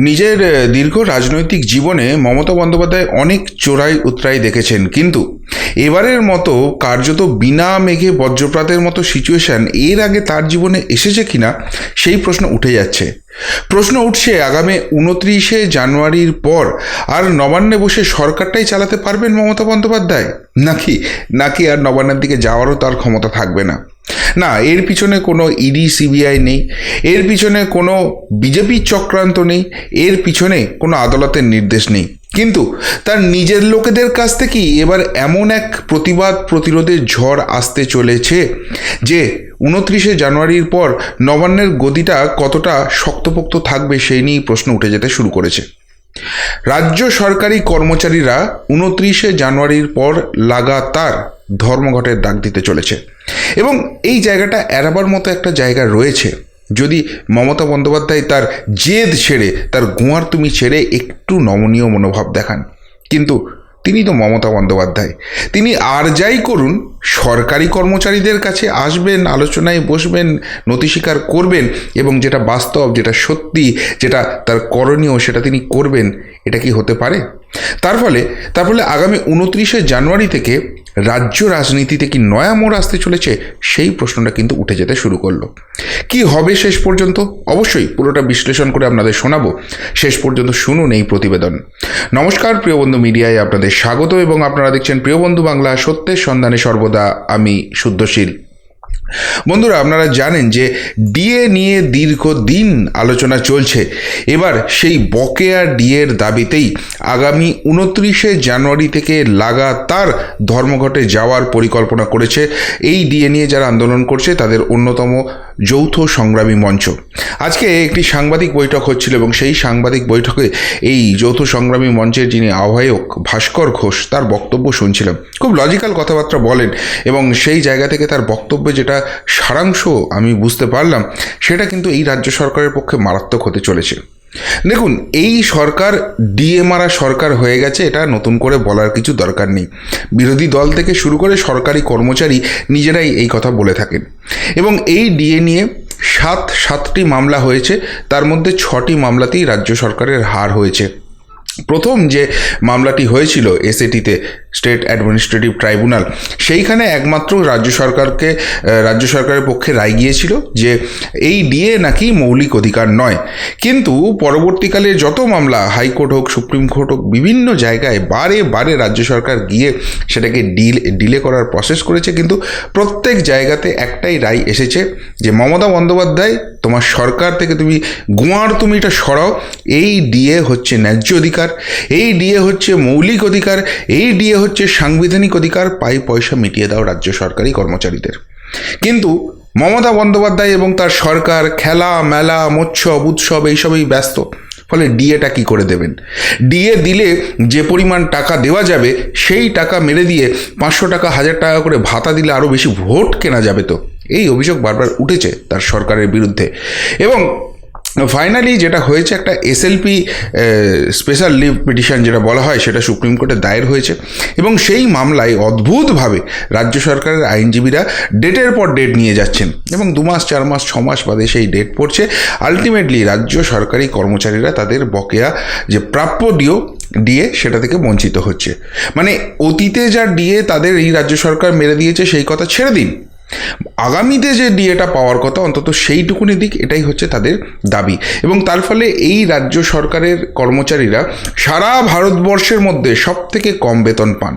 নিজের দীর্ঘ রাজনৈতিক জীবনে মমতা বন্দ্যোপাধ্যায় অনেক চোরাই উতরাই দেখেছেন। কিন্তু এবারের মতো কার্যত বিনা মেঘে বজ্রপাতের মতো সিচুয়েশন এর আগে তার জীবনে এসেছে কিনা সেই প্রশ্ন উঠে যাচ্ছে। প্রশ্ন উঠছে, আগামী উনত্রিশে জানুয়ারির পর আর নবান্নে বসে সরকারটাই চালাতে পারবেন মমতা বন্দ্যোপাধ্যায়? নাকি নাকি আর নবান্নের দিকে যাওয়ারও তার ক্ষমতা থাকবে না? না, এর পিছনে কোনো ইডি সিবিআই নেই, এর পিছনে কোনো বিজেপির চক্রান্ত নেই, এর পিছনে কোনো আদালতের নির্দেশ নেই। কিন্তু তার নিজের লোকেদের কাছ থেকেই এবার এমন এক প্রতিবাদ প্রতিরোধের ঝড় আসতে চলেছে যে উনত্রিশে জানুয়ারির পর নবান্নের গদিটা কতটা শক্তপোক্ত থাকবে সেই নিয়েই প্রশ্ন উঠে যেতে শুরু করেছে। রাজ্য সরকারি কর্মচারীরা উনত্রিশে জানুয়ারির পর লাগাতার ধর্মঘটের ডাক দিতে চলেছে। এবং এই জায়গাটা এড়াবার মতো একটা জায়গা রয়েছে। যদি মমতা বন্দ্যোপাধ্যায় তার জেদ ছেড়ে, তার গোয়ার তুমি ছেড়ে একটু নমনীয় মনোভাব দেখান। কিন্তু তিনি তো মমতা বন্দ্যোপাধ্যায়। তিনি আর যাই করুন সরকারি কর্মচারীদের কাছে আসবেন, আলোচনায় বসবেন, নথি স্বীকার করবেন এবং যেটা বাস্তব, যেটা সত্যি, যেটা তার করণীয়, সেটা তিনি করবেন, এটা কি হতে পারে? তার ফলে তার ফলে আগামী উনত্রিশে জানুয়ারি থেকে রাজ্য রাজনীতিতে কি নয়া মোড় আসতে চলেছে, সেই প্রশ্নটা কিন্তু উঠে যেতে শুরু করল। কি হবে শেষ পর্যন্ত? অবশ্যই পুরোটা বিশ্লেষণ করে আপনাদের শোনাবো। শেষ পর্যন্ত শুনুন এই প্রতিবেদন। নমস্কার, প্রিয় বন্ধু মিডিয়ায় আপনাদের স্বাগত এবং আপনারা দেখছেন প্রিয় বন্ধু বাংলা সত্যের সন্ধানে সর্বদা। আমি শুদ্ধশীল। বন্ধুরা, আপনারা জানেন যে ডিএ নিয়ে দীর্ঘদিন আলোচনা চলছে। এবার সেই বকেয়া ডিএর দাবিতেই আগামী উনত্রিশে জানুয়ারি থেকে লাগাতার ধর্মঘটে যাওয়ার পরিকল্পনা করেছে। এই ডিএ নিয়ে যারা আন্দোলন করছে, তাদের অন্যতম যৌথ সংগ্রামী মঞ্চ। আজকে একটি সাংবাদিক বৈঠক হচ্ছিল এবং সেই সাংবাদিক বৈঠকে এই যৌথ সংগ্রামী মঞ্চের যিনি আহ্বায়ক ভাস্কর ঘোষ তার বক্তব্য শুনছিলাম। খুব লজিক্যাল কথাবার্তা বলেন এবং সেই জায়গা থেকে তার বক্তব্যে যেটা সারাংশ আমি বুঝতে পারলাম, সেটা কিন্তু এই রাজ্য সরকারের পক্ষে মারাত্মক হতে চলেছে। দেখুন, এই সরকার ডিএ মারা সরকার হয়ে গেছে, এটা নতুন করে বলার কিছু দরকার নেই। বিরোধী দল থেকে শুরু করে সরকারি কর্মচারী নিজেরাই এই কথা বলে থাকেন। এবং এই ডিএ নিয়ে সাত, সাতটি মামলা হয়েছে, তার মধ্যে ছটি মামলাতেই রাজ্য সরকারের হার হয়েছে। প্রথম যে মামলাটি হয়েছিল এসএটিতে স্টেট অ্যাডমিনিস্ট্রেটিভ ট্রাইব্যুনাল সেইখানে একমাত্র রাজ্য সরকারকে রাজ্য সরকারের পক্ষে রায় গিয়েছিল যে এই ডিএ নাকি মৌলিক অধিকার নয়। কিন্তু পরবর্তীকালে যত মামলা, হাইকোর্ট হোক, সুপ্রিম কোর্ট হোক, বিভিন্ন জায়গায় বারে বারে রাজ্য সরকার গিয়ে সেটাকে ডিল, ডিলে করার প্রসেস করেছে। কিন্তু প্রত্যেক জায়গাতে একটাই রায় এসেছে যে মমতা বন্দ্যোপাধ্যায়, তোমার সরকার থেকে তুমি গোয়ার তুমি এটা সরাও। এই ডিএ হচ্ছে ন্যায্য অধিকার, এই ডিএ হচ্ছে মৌলিক অধিকার, এই ডিএ হচ্ছে সাংবিধানিক অধিকার পাই পয়সা মিটিয়ে দাও রাজ্য সরকারি কর্মচারীদের। কিন্তু মমতা বন্দ্যোপাধ্যায় এবং তার সরকার খেলা, মেলা মৎসব উৎসব এইসবেই ব্যস্ত। ফলে ডিএটা কি করে দেবেন? ডিএ দিলে যে পরিমাণ টাকা দেওয়া যাবে, সেই টাকা মেরে দিয়ে পাঁচশো টাকা, হাজার টাকা করে ভাতা দিলে আরও বেশি ভোট কেনা যাবে তো। এই অভিযোগ বারবার উঠেছে তার সরকারের বিরুদ্ধে। এবং ফাইনালি যেটা হয়েছে, একটা এসএলপি স্পেশাল লিভ পিটিশন যেটা বলা হয়, সেটা সুপ্রিম কোর্টে দায়ের হয়েছে। এবং সেই মামলায় অদ্ভুতভাবে রাজ্য সরকারের আইনজীবীরা ডেটের পর ডেট নিয়ে যাচ্ছেন। এবং দু মাস, চার মাস, ছ মাস বাদে সেই ডেট পড়ছে। আলটিমেটলি রাজ্য সরকারি কর্মচারীরা তাদের বকেয়া যে প্রাপ্য ডিও ডিএ সেটা থেকে বঞ্চিত হচ্ছে। মানে অতীতে যা ডিএ তাদের এই রাজ্য সরকার মেরে দিয়েছে, সেই কথা ছেড়ে দিন। আগামীতে যে ডিএটা পাওয়ার কথা, অন্তত সেইটুকুনি দিক এটাই হচ্ছে তাদের দাবি। এবং তার ফলে এই রাজ্য সরকারের কর্মচারীরা সারা ভারতবর্ষের মধ্যে সব থেকে কম বেতন পান।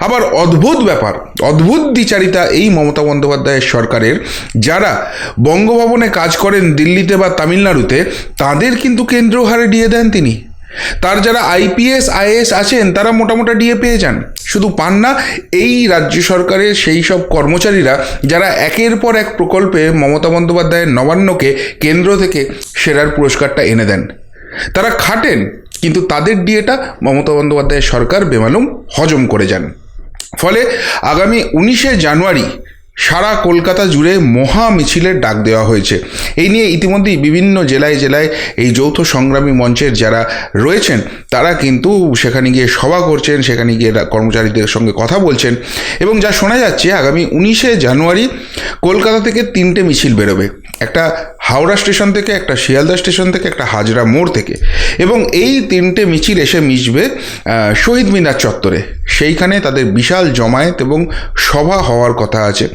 আবার অদ্ভুত ব্যাপার, অদ্ভুত দ্বিচারিতা এই মমতা বন্দ্যোপাধ্যায়ের সরকারের। যারা বঙ্গভবনে কাজ করেন দিল্লিতে বা তামিলনাড়ুতে, তাদের কিন্তু কেন্দ্রীয় হারে ডিএ দেন তিনি। তার যারা আইপিএস আইএস আছেন, তারা মোটামোটা ডিএ পেয়ে যান। শুধু পান না, এই রাজ্য সরকারের সেই সব কর্মচারীরা, যারা একের পর এক প্রকল্পে মমতা বন্দ্যোপাধ্যায়ের নবান্নকে কেন্দ্র থেকে সেরার পুরস্কারটা এনে দেন। তারা খাটেন, কিন্তু তাদের ডিএটা মমতা বন্দ্যোপাধ্যায়ের সরকার বেমালুম হজম করে যান। ফলে আগামী উনিশে জানুয়ারি সারা কলকাতা জুড়ে মহা মিছিলের ডাক দেওয়া হয়েছে। এই নিয়ে ইতিমধ্যেই বিভিন্ন জেলায় জেলায় এই যৌথ সংগ্রামী মঞ্চের যারা রয়েছেন, তারা কিন্তু সেখানে গিয়ে সভা করছেন, সেখানে গিয়ে কর্মচারীদের সঙ্গে কথা বলছেন এবং যা শোনা যাচ্ছে, আগামী উনিশে জানুয়ারি কলকাতা থেকে তিনটে মিছিল বেরোবে। একটা হাওড়া স্টেশন থেকে, একটা শিয়ালদা স্টেশন থেকে, একটা হাজরা মোড় থেকে। এবং এই তিনটে মিছিল এসে মিশবে শহীদ মিনার চত্বরে। সেইখানে তাদের বিশাল জমায়েত এবং সভা হওয়ার কথা আছে।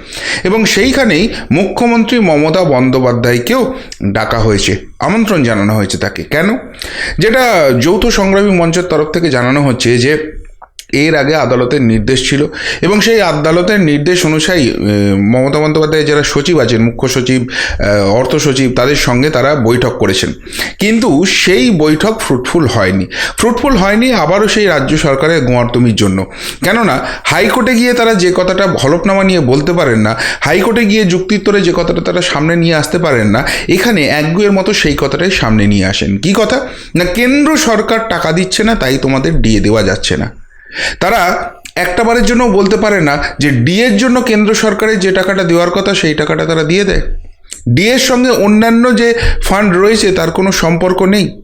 এবং সেইখানেই মুখ্যমন্ত্রী মমতা বন্দ্যোপাধ্যায়কেও ডাকা হয়েছে। আমন্ত্রণ জানানো হয়েছে তাকে। কেন? যেটা যৌথ সংগ্রামী মঞ্চের তরফ থেকে জানানো হচ্ছে যে এর আগে আদালতের নির্দেশ ছিল এবং সেই আদালতের নির্দেশ অনুযায়ী মমতা বন্দ্যোপাধ্যায় যারা সচিব আছেন, মুখ্য সচিব অর্থ সচিব, তাদের সঙ্গে তারা বৈঠক করেছেন। কিন্তু সেই বৈঠক ফ্রুটফুল হয়নি। ফ্রুটফুল হয়নি আবারও সেই রাজ্য সরকারের গোয়ারতুমির জন্য। কেননা, হাইকোর্টে গিয়ে তারা যে কথাটা হলফনামা নিয়ে বলতে পারেন না, হাইকোর্টে গিয়ে যুক্তিত্তরে যে কথাটা তারা সামনে নিয়ে আসতে পারেন না, এখানে একগুয়ের মতো সেই কথাটাই সামনে নিয়ে আসেন। কি কথা? না, কেন্দ্র সরকার টাকা দিচ্ছে না, তাই তোমাদের দিয়ে দেওয়া যাচ্ছে না। তারা একটাবারের জন্য বলতে পারে না যে ডিএর জন্য কেন্দ্র সরকারের যে টাকাটা দেওয়ার কথা সেই টাকাটা তারা দিয়ে দেয়। ডিএর সঙ্গে অন্যান্য যে ফান্ড রয়েছে তার কোনো সম্পর্ক নেই।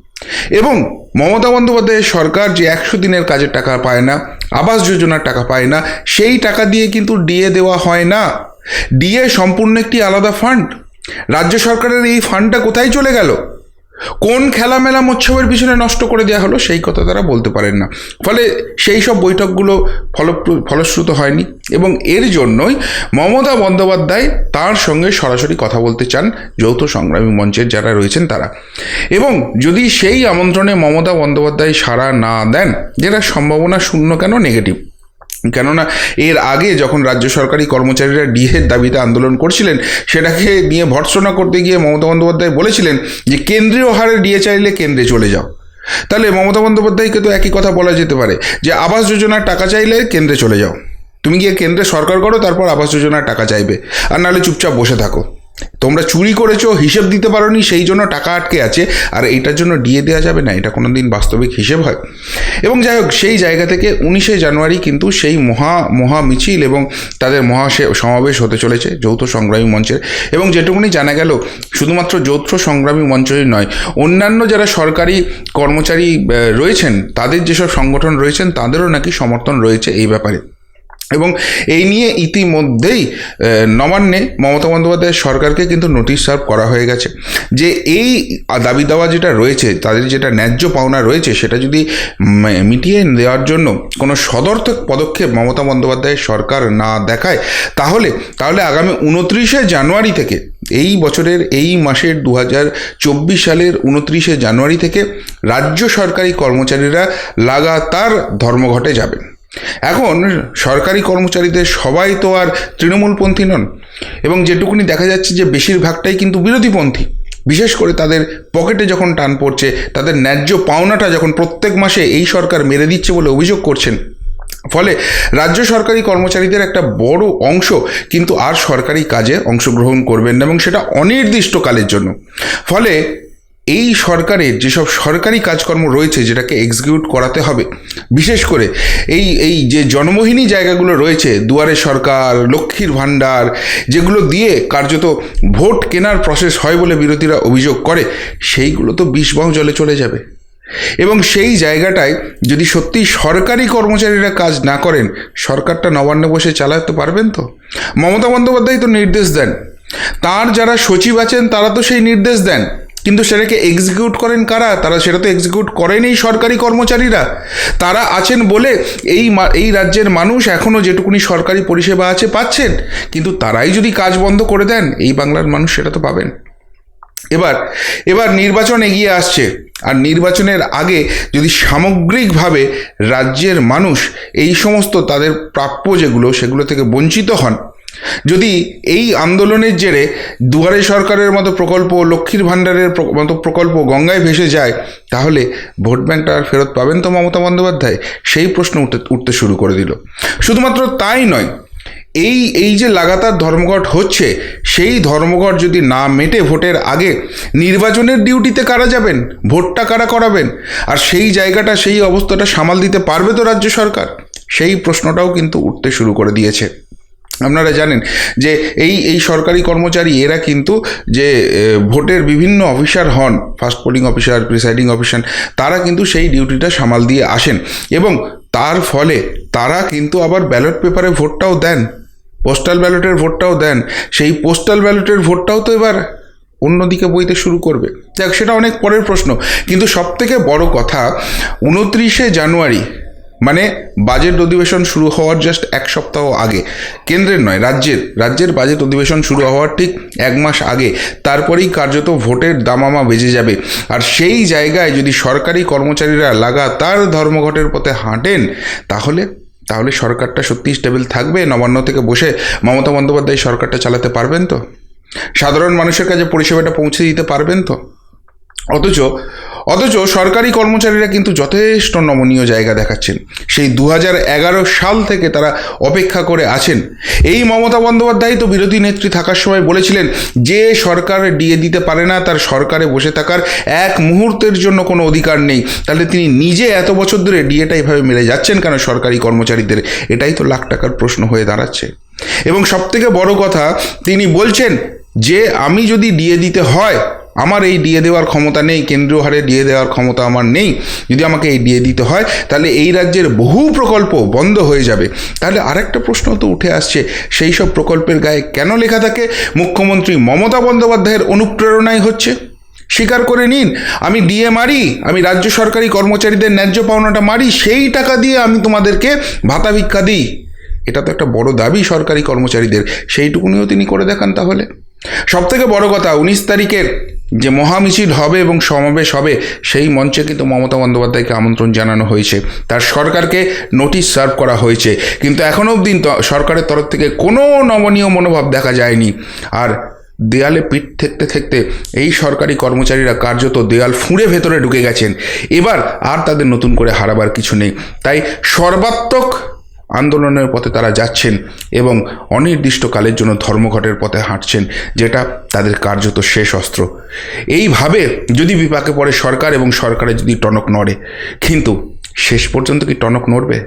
এবং মমতা বন্দ্যোপাধ্যায়ের সরকার যে একশো দিনের কাজের টাকা পায় না, আবাস যোজনার টাকা পায় না, সেই টাকা দিয়ে কিন্তু ডিএ দেওয়া হয় না। ডিএ সম্পূর্ণ একটি আলাদা ফান্ড রাজ্য সরকারের এই ফান্ডটা কোথায় চলে গেল? কোন খেলামেলা মৎসবের পিছনে নষ্ট করে দেওয়া হলো সেই কথা তারা বলতে পারেন না। ফলে সেই সব বৈঠকগুলো ফল ফলশ্রুত হয়নি এবং এর জন্যই মমতা বন্দ্যোপাধ্যায় তার সঙ্গে সরাসরি কথা বলতে চান যৌথ সংগ্রামী মঞ্চের যারা রয়েছেন তারা। এবং যদি সেই আমন্ত্রণে মমতা বন্দ্যোপাধ্যায় সাড়া না দেন, যেটা সম্ভাবনা শূন্য কেন? নেগেটিভ কেননা এর আগে যখন রাজ্য সরকারি কর্মচারীরা ডিহের দাবিতে আন্দোলন করছিলেন, সেটাকে নিয়ে ভর্ৎসনা করতে গিয়ে মমতা বন্দ্যোপাধ্যায় বলেছিলেন যে কেন্দ্রীয় হারে ডিএ চাইলে কেন্দ্রে চলে যাও। তাহলে মমতা বন্দ্যোপাধ্যায়কে তো একই কথা বলা যেতে পারে যে আবাস যোজনার টাকা চাইলে কেন্দ্রে চলে যাও। তুমি গিয়ে কেন্দ্রে সরকার করো, তারপর আবাস যোজনার টাকা চাইবে। আর নাহলে চুপচাপ বসে থাকো। তোমরা চুরি করেছ, হিসেব দিতে পারোনি, সেই জন্য টাকা আটকে আছে, আর এইটার জন্য ডিএ দেওয়া যাবে না, এটা কোনো দিন বাস্তবিক হিসেব হয়। এবং যাই হোক, সেই জায়গা থেকে উনিশে জানুয়ারি কিন্তু সেই মহা মহা মিছিল এবং তাদের মহা সমাবেশ হতে চলেছে, যৌথ সংগ্রামী মঞ্চের। এবং যেটুকুনি জানা গেল, শুধুমাত্র যৌথ সংগ্রামী মঞ্চই নয়, অন্যান্য যারা সরকারি কর্মচারী রয়েছেন, তাদের যেসব সংগঠন রয়েছেন, তাদেরও নাকি সমর্থন রয়েছে এই ব্যাপারে। এবং এই নিয়ে ইতিমধ্যেই নবান্নে মমতা বন্দ্যোপাধ্যায়ের সরকারকে কিন্তু নোটিশ সার্ভ করা হয়ে গেছে। যে এই দাবি দাওয়া যেটা রয়েছে, তাদের যেটা ন্যায্য পাওনা রয়েছে, সেটা যদি মিটিয়ে দেওয়ার জন্য কোনো সদর্থক পদক্ষেপ মমতা বন্দ্যোপাধ্যায়ের সরকার না দেখায়, তাহলে তাহলে আগামী উনত্রিশে জানুয়ারি থেকে, এই বছরের এই মাসের দু হাজার চব্বিশ সালের উনত্রিশে জানুয়ারি থেকে রাজ্য সরকারি কর্মচারীরা লাগাতার ধর্মঘটে যাবেন। এখন সরকারি কর্মচারীদের সবাই তো আর তৃণমূলপন্থী নন। এবং যেটুকুনি দেখা যাচ্ছে যে বেশিরভাগটাই কিন্তু বিরোধীপন্থী। বিশেষ করে তাদের পকেটে যখন টান পড়ছে, তাদের ন্যায্য পাওনাটা যখন প্রত্যেক মাসে এই সরকার মেরে দিচ্ছে বলে অভিযোগ করছেন, ফলে রাজ্য সরকারি কর্মচারীদের একটা বড় অংশ কিন্তু আর সরকারি কাজে অংশগ্রহণ করবেন না এবং সেটা অনির্দিষ্টকালের জন্য। ফলে এই সরকারের যেসব সরকারি কাজকর্ম রয়েছে যেটাকে এক্সিকিউট করাতে হবে, বিশেষ করে এই এই যে জনমোহিনী জায়গাগুলো রয়েছে, দুয়ারে সরকার, লক্ষ্মীর ভাণ্ডার, যেগুলো দিয়ে কার্যত ভোট কেনার প্রসেস হয় বলে বিরোধীরা অভিযোগ করে, সেইগুলো তো বিষবাহ জলে চলে যাবে। এবং সেই জায়গাটায় যদি সত্যি সরকারি কর্মচারীরা কাজ না করেন, সরকারটা নবান্ন বসে চালাতে পারবেন তো? মমতা বন্দ্যোপাধ্যায় তো নির্দেশ দেন। তার যারা সচিব আছেন, তারা তো সেই নির্দেশ দেন। কিন্তু সেটাকে এক্সিকিউট করেন কারা? তারা সেটা তো এক্সিকিউট করেন এই সরকারি কর্মচারীরা। তারা আছেন বলে এই এই রাজ্যের মানুষ এখনও যেটুকুনি সরকারি পরিষেবা আছে পাচ্ছেন। কিন্তু তারাই যদি কাজ বন্ধ করে দেন, এই বাংলার মানুষ সেটা তো পাবেন। এবার এবার নির্বাচন এগিয়ে আসছে। আর নির্বাচনের আগে যদি সামগ্রিকভাবে রাজ্যের মানুষ এই সমস্ত তাদের প্রাপ্য যেগুলো, সেগুলো থেকে বঞ্চিত হন যদি এই আন্দোলনের জেরে দুয়ারে সরকারের মতো প্রকল্প, লক্ষ্মীর ভাণ্ডারের মতো প্রকল্প গঙ্গায় ভেসে যায়, তাহলে ভোট ব্যাংকটা আর ফেরত পাবেন তো মমতা বন্দ্যোপাধ্যায়? সেই প্রশ্ন উঠতে উঠতে শুরু করে দিল। শুধুমাত্র তাই নয়, এই এই যে লাগাতার ধর্মঘট হচ্ছে, সেই ধর্মঘট যদি না মেটে ভোটের আগে, নির্বাচনের ডিউটিতে কারা যাবেন? ভোটটা কারা করাবেন? আর সেই জায়গাটা, সেই অবস্থাটা সামাল দিতে পারবে তো রাজ্য সরকার? সেই প্রশ্নটাও কিন্তু উঠতে শুরু করে দিয়েছে। আপনারা জানেন যে এই এই সরকারি কর্মচারী এরা কিন্তু যে ভোটের বিভিন্ন অফিসার হন first polling officer presiding officer তারা কিন্তু সেই ডিউটিটা সামাল দিয়ে আসেন এবং তার ফলে তারা কিন্তু আবার ব্যালট পেপারে ভোটটাও দেন পোস্টাল ব্যালটের ভোটটাও দেন, সেই পোস্টাল ব্যালটের ভোটটাও তো এবার অন্যদিকে বইতে শুরু করবে। দেখ সেটা অনেক পরের প্রশ্ন। কিন্তু সব থেকে বড় কথা, উনত্রিশে জানুয়ারি মানে বাজেট অধিবেশন শুরু হওয়ার জাস্ট এক সপ্তাহ আগে। কেন্দ্রের নয়, রাজ্যের। রাজ্যের বাজেট অধিবেশন শুরু হওয়ার ঠিক এক মাস আগে। তারপরেই কার্যত ভোটের দামামা বেজে যাবে। আর সেই জায়গায় যদি সরকারি কর্মচারীরা লাগাতার ধর্মঘটের পথে হাঁটেন, তাহলে তাহলে সরকারটা সত্যি স্টেবল থাকবে। নবান্ন থেকে বসে মমতা বন্দ্যোপাধ্যায় সরকারটা চালাতে পারবেন তো? সাধারণ মানুষের কাছে পরিষেবাটা পৌঁছে দিতে পারবেন তো? অথচ অথচ সরকারি কর্মচারীরা কিন্তু যথেষ্ট নমনীয় জায়গা দেখাচ্ছেন। সেই দু সাল থেকে তারা অপেক্ষা করে আছেন। এই মমতা বন্দ্যোপাধ্যায় তো বিরোধী নেত্রী থাকার সময় বলেছিলেন যে সরকার ডিএ দিতে পারে না, তার সরকারে বসে থাকার এক মুহূর্তের জন্য কোনো অধিকার নেই। তাহলে তিনি নিজে এত বছর ধরে ডিএটা এভাবে মেরে যাচ্ছেন কেন সরকারি কর্মচারীদের? এটাই তো লাখ টাকার প্রশ্ন হয়ে দাঁড়াচ্ছে। এবং সবথেকে বড় কথা, তিনি বলছেন যে আমি যদি ডিএ দিতে হয় আমার এই ডিএ দেওয়ার ক্ষমতা নেই, কেন্দ্রীয় হারে ডিএ দেওয়ার ক্ষমতা আমার নেই, যদি আমাকে এই ডিএ দিতে হয়, তাহলে এই রাজ্যের বহু প্রকল্প বন্ধ হয়ে যাবে। তাহলে আরেকটা প্রশ্ন তো উঠে আসছে, সেই সব প্রকল্পের গায়ে কেন লেখা থাকে? মুখ্যমন্ত্রী মমতা বন্দ্যোপাধ্যায়ের অনুপ্রেরণাই হচ্ছে। স্বীকার করে নিন, আমি ডিএ মারি, আমি রাজ্য সরকারি কর্মচারীদের ন্যায্য পাওনাটা মারি, সেই টাকা দিয়ে আমি তোমাদেরকে ভাতা ভিক্ষা দিই। এটা তো একটা বড় দাবি সরকারি কর্মচারীদের সেইটুকুনিও তিনি করে দেখান তাহলে। সব থেকে বড় কথা, উনিশ তারিখের যে মহামিছিল হবে এবং সমাবেশ হবে, সেই মঞ্চে কিন্তু মমতা বন্দ্যোপাধ্যায়কে আমন্ত্রণ জানানো হয়েছে। তার সরকারকে নোটিশ সার্ভ করা হয়েছে। কিন্তু এখনও অবধি সরকারের তরফ থেকে কোনো নমনীয় মনোভাব দেখা যায়নি। আর দেয়ালে পিঠ থেকতে থেকতে এই সরকারি কর্মচারীরা কার্যত দেয়াল ফুঁড়ে ভেতরে ঢুকে গেছেন। এবার আর তাদের নতুন করে হারাবার কিছু নেই। তাই সর্বাত্মক আন্দোলনের পথে তারা যাচ্ছেন এবং অনির্দিষ্টকালের জন্য ধর্মঘটের পথে হাঁটছেন, যেটা তাদের কার্যত শেষ অস্ত্র। এইভাবে যদি বিপাকে পড়ে সরকার এবং সরকারে যদি টনক নড়ে, কিন্তু শেষ পর্যন্ত কি টনক নড়বে?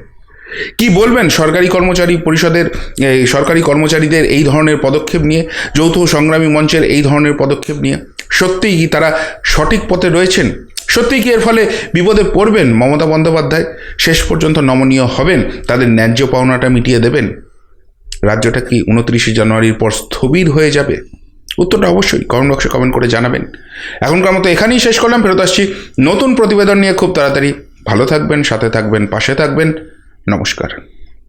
কি বলবেন সরকারি কর্মচারী পরিষদের সরকারি কর্মচারীদের এই ধরনের পদক্ষেপ নিয়ে, যৌথ সংগ্রামী মঞ্চের এই ধরনের পদক্ষেপ নিয়ে? সত্যিই কি তারা সঠিক পথে রয়েছেন? সত্যিই কি এর ফলে বিপদে পড়বেন মমতা বন্দ্যোপাধ্যায়? শেষ পর্যন্ত নমনীয় হবেন, তাদের ন্যায্য পাওনাটা মিটিয়ে দেবেন। রাজ্যটা কি উনত্রিশে জানুয়ারির পর স্থবির হয়ে যাবে? উত্তরটা অবশ্যই কমেন্ট বক্সে কমেন্ট করে জানাবেন। এখনকার মতো এখানেই শেষ করলাম, ফেরত আসছি নতুন প্রতিবেদন নিয়ে খুব তাড়াতাড়ি। ভালো থাকবেন, সাথে থাকবেন, পাশে থাকবেন। নমস্কার।